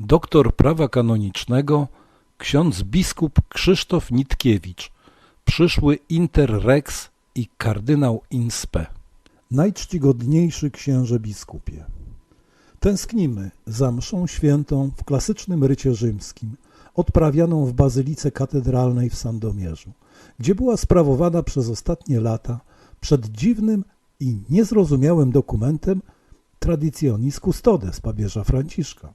Doktor prawa kanonicznego ksiądz biskup Krzysztof Nitkiewicz, przyszły inter rex i kardynał in spe. Najczcigodniejszy księże biskupie, tęsknimy za mszą świętą w klasycznym rycie rzymskim, odprawianą w bazylice katedralnej w Sandomierzu, gdzie była sprawowana przez ostatnie lata przed dziwnym i niezrozumiałym dokumentem Traditionis Custodes papieża Franciszka.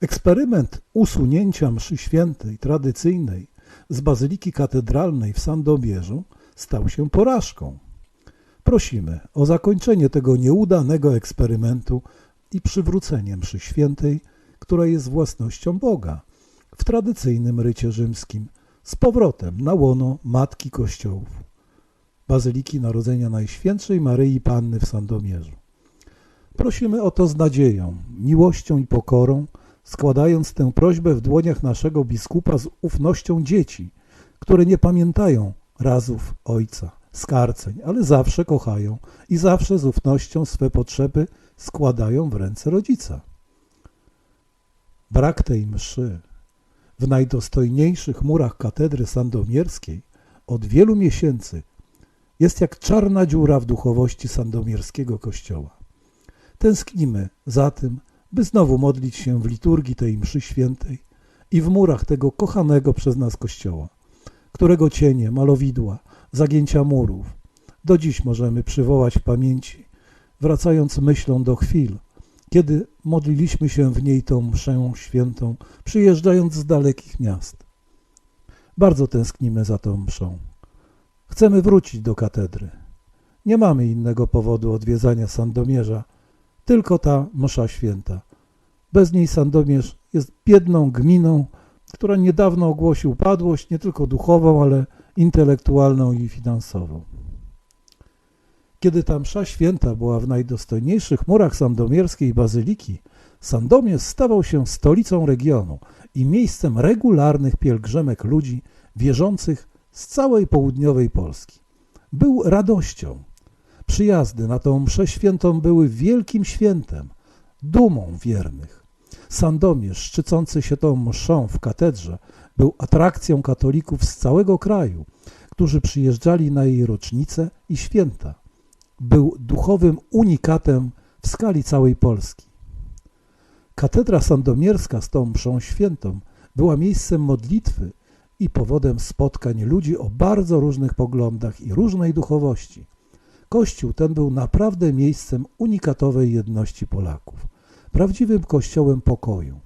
Eksperyment usunięcia mszy świętej tradycyjnej z bazyliki katedralnej w Sandomierzu stał się porażką. Prosimy o zakończenie tego nieudanego eksperymentu i przywrócenie mszy świętej, która jest własnością Boga w tradycyjnym rycie rzymskim, z powrotem na łono Matki Kościołów, Bazyliki Narodzenia Najświętszej Maryi Panny w Sandomierzu. Prosimy o to z nadzieją, miłością i pokorą, składając tę prośbę w dłoniach naszego biskupa z ufnością dzieci, które nie pamiętają razów ojca, skarceń, ale zawsze kochają i zawsze z ufnością swe potrzeby składają w ręce rodzica. Brak tej mszy w najdostojniejszych murach katedry sandomierskiej od wielu miesięcy jest jak czarna dziura w duchowości sandomierskiego kościoła. Tęsknimy za tym, by znowu modlić się w liturgii tej mszy świętej i w murach tego kochanego przez nas kościoła, którego cienie, malowidła, zagięcia murów do dziś możemy przywołać w pamięci, wracając myślą do chwil, kiedy modliliśmy się w niej tą mszę świętą, przyjeżdżając z dalekich miast. Bardzo tęsknimy za tą mszą. Chcemy wrócić do katedry. Nie mamy innego powodu odwiedzania Sandomierza, tylko ta msza święta. Bez niej Sandomierz jest biedną gminą, która niedawno ogłosi upadłość nie tylko duchową, ale intelektualną i finansową. Kiedy ta msza święta była w najdostojniejszych murach sandomierskiej bazyliki, Sandomierz stawał się stolicą regionu i miejscem regularnych pielgrzymek ludzi wierzących z całej południowej Polski. Był radością, Przyjazdy na tą mszę świętą były wielkim świętem, dumą wiernych. Sandomierz, szczycący się tą mszą w katedrze, był atrakcją katolików z całego kraju, którzy przyjeżdżali na jej rocznice i święta. Był duchowym unikatem w skali całej Polski. Katedra sandomierska z tą mszą świętą była miejscem modlitwy i powodem spotkań ludzi o bardzo różnych poglądach i różnej duchowości. Kościół ten był naprawdę miejscem unikatowej jedności Polaków, prawdziwym kościołem pokoju.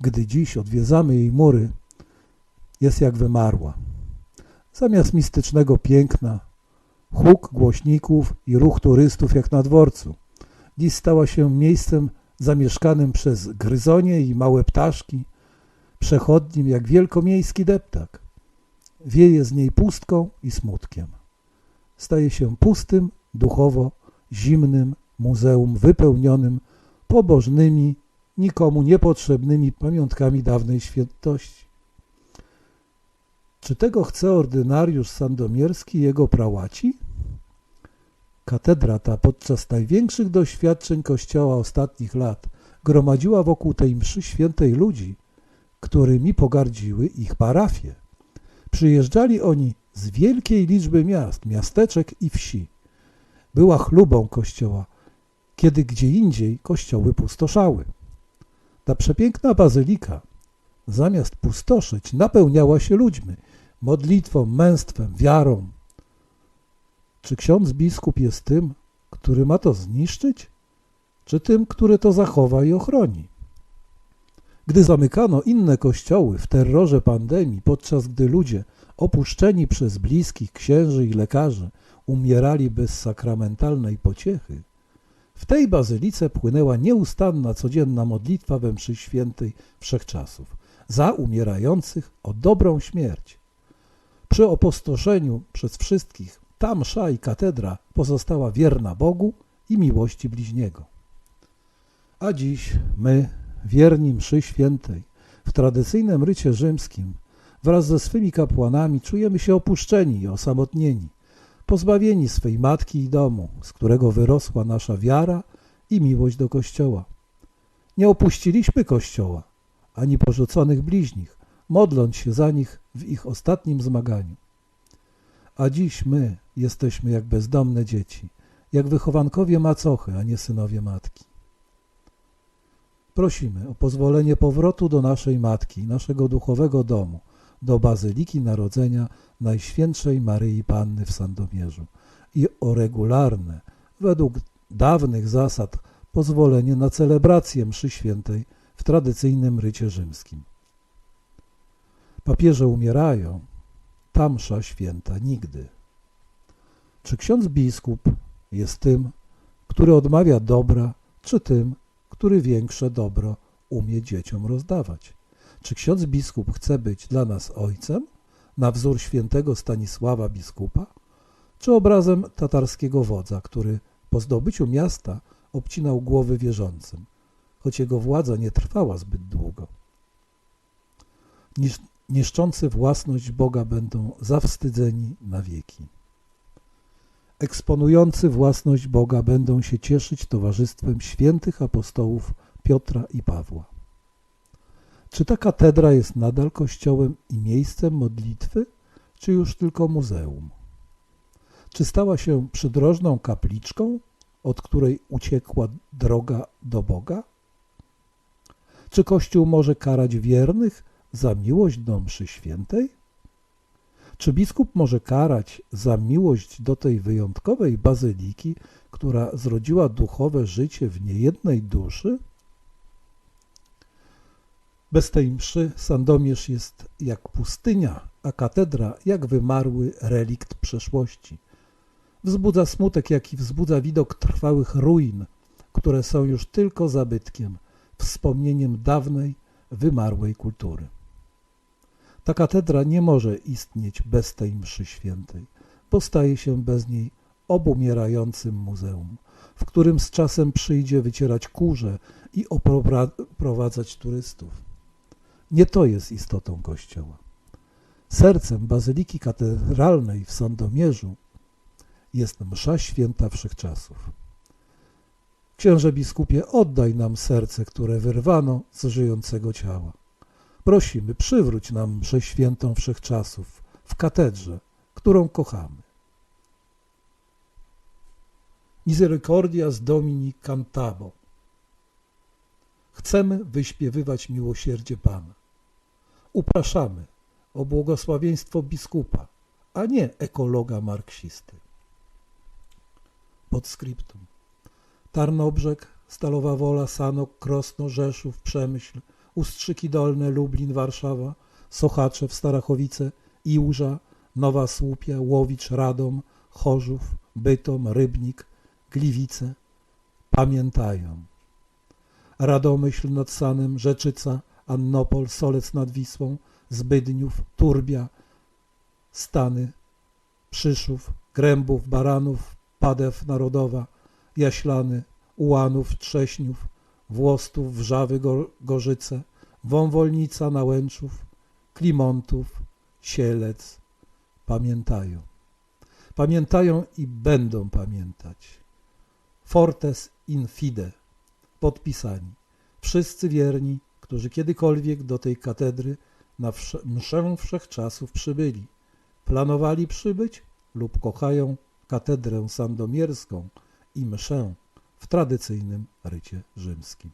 Gdy dziś odwiedzamy jej mury, jest jak wymarła. Zamiast mistycznego piękna, huk głośników i ruch turystów jak na dworcu, dziś stała się miejscem zamieszkanym przez gryzonie i małe ptaszki, przechodnim jak wielkomiejski deptak. Wieje z niej pustką i smutkiem staje się pustym, duchowo, zimnym muzeum wypełnionym pobożnymi, nikomu niepotrzebnymi pamiątkami dawnej świętości. Czy tego chce ordynariusz sandomierski i jego prałaci? Katedra ta podczas największych doświadczeń Kościoła ostatnich lat gromadziła wokół tej mszy świętej ludzi, którymi pogardziły ich parafie. Przyjeżdżali oni z wielkiej liczby miast, miasteczek i wsi. Była chlubą kościoła, kiedy gdzie indziej kościoły pustoszały. Ta przepiękna bazylika, zamiast pustoszyć, napełniała się ludźmi, modlitwą, męstwem, wiarą. Czy ksiądz biskup jest tym, który ma to zniszczyć, czy tym, który to zachowa i ochroni? Gdy zamykano inne kościoły w terrorze pandemii, podczas gdy ludzie opuszczeni przez bliskich księży i lekarzy, umierali bez sakramentalnej pociechy, w tej bazylice płynęła nieustanna codzienna modlitwa we mszy świętej wszechczasów za umierających o dobrą śmierć. Przy opustoszeniu przez wszystkich ta msza i katedra pozostała wierna Bogu i miłości bliźniego. A dziś my, wierni mszy świętej, w tradycyjnym rycie rzymskim wraz ze swymi kapłanami czujemy się opuszczeni i osamotnieni, pozbawieni swej matki i domu, z którego wyrosła nasza wiara i miłość do Kościoła. Nie opuściliśmy Kościoła, ani porzuconych bliźnich, modląc się za nich w ich ostatnim zmaganiu. A dziś my jesteśmy jak bezdomne dzieci, jak wychowankowie macochy, a nie synowie matki. Prosimy o pozwolenie powrotu do naszej matki, naszego duchowego domu, do Bazyliki Narodzenia Najświętszej Maryi Panny w Sandomierzu i o regularne, według dawnych zasad, pozwolenie na celebrację mszy świętej w tradycyjnym rycie rzymskim. Papieże umierają, ta msza święta nigdy. Czy ksiądz biskup jest tym, który odmawia dobra, czy tym, który większe dobro umie dzieciom rozdawać? Czy ksiądz biskup chce być dla nas ojcem, na wzór świętego Stanisława biskupa, czy obrazem tatarskiego wodza, który po zdobyciu miasta obcinał głowy wierzącym, choć jego władza nie trwała zbyt długo? Niż, niszczący własność Boga będą zawstydzeni na wieki. Eksponujący własność Boga będą się cieszyć towarzystwem świętych apostołów Piotra i Pawła. Czy ta katedra jest nadal kościołem i miejscem modlitwy, czy już tylko muzeum? Czy stała się przydrożną kapliczką, od której uciekła droga do Boga? Czy Kościół może karać wiernych za miłość do mszy świętej? Czy biskup może karać za miłość do tej wyjątkowej bazyliki, która zrodziła duchowe życie w niejednej duszy? Bez tej mszy Sandomierz jest jak pustynia, a katedra jak wymarły relikt przeszłości. Wzbudza smutek, jaki wzbudza widok trwałych ruin, które są już tylko zabytkiem, wspomnieniem dawnej, wymarłej kultury. Ta katedra nie może istnieć bez tej mszy świętej, bo staje się bez niej obumierającym muzeum, w którym z czasem przyjdzie wycierać kurze i oprowadzać turystów. Nie to jest istotą Kościoła. Sercem Bazyliki Katedralnej w Sandomierzu jest msza święta wszechczasów. Księże biskupie, oddaj nam serce, które wyrwano z żyjącego ciała. Prosimy, przywróć nam mszę świętą wszechczasów w katedrze, którą kochamy. Misericordias Domini Cantabo. Chcemy wyśpiewywać miłosierdzie Pana. Upraszamy o błogosławieństwo biskupa, a nie ekologa marksisty. Podscriptum. Tarnobrzeg, Stalowa Wola, Sanok, Krosno, Rzeszów, Przemyśl, Ustrzyki Dolne, Lublin, Warszawa, Sochaczew, Starachowice, Iłża, Nowa Słupia, Łowicz, Radom, Chorzów, Bytom, Rybnik, Gliwice pamiętają. Radomyśl nad Sanem, Rzeczyca, Annopol, Solec nad Wisłą, Zbydniów, Turbia, Stany, Przyszów, Grębów, Baranów, Padew Narodowa, Jaślany, Ułanów, Trześniów, Włostów, Wrzawy, Gorzyce, Wąwolnica, Nałęczów, Klimontów, Sielec pamiętają. Pamiętają i będą pamiętać. Fortes in fide, podpisani. Wszyscy wierni, którzy kiedykolwiek do tej katedry na mszę wszechczasów przybyli, planowali przybyć lub kochają katedrę sandomierską i mszę w tradycyjnym rycie rzymskim.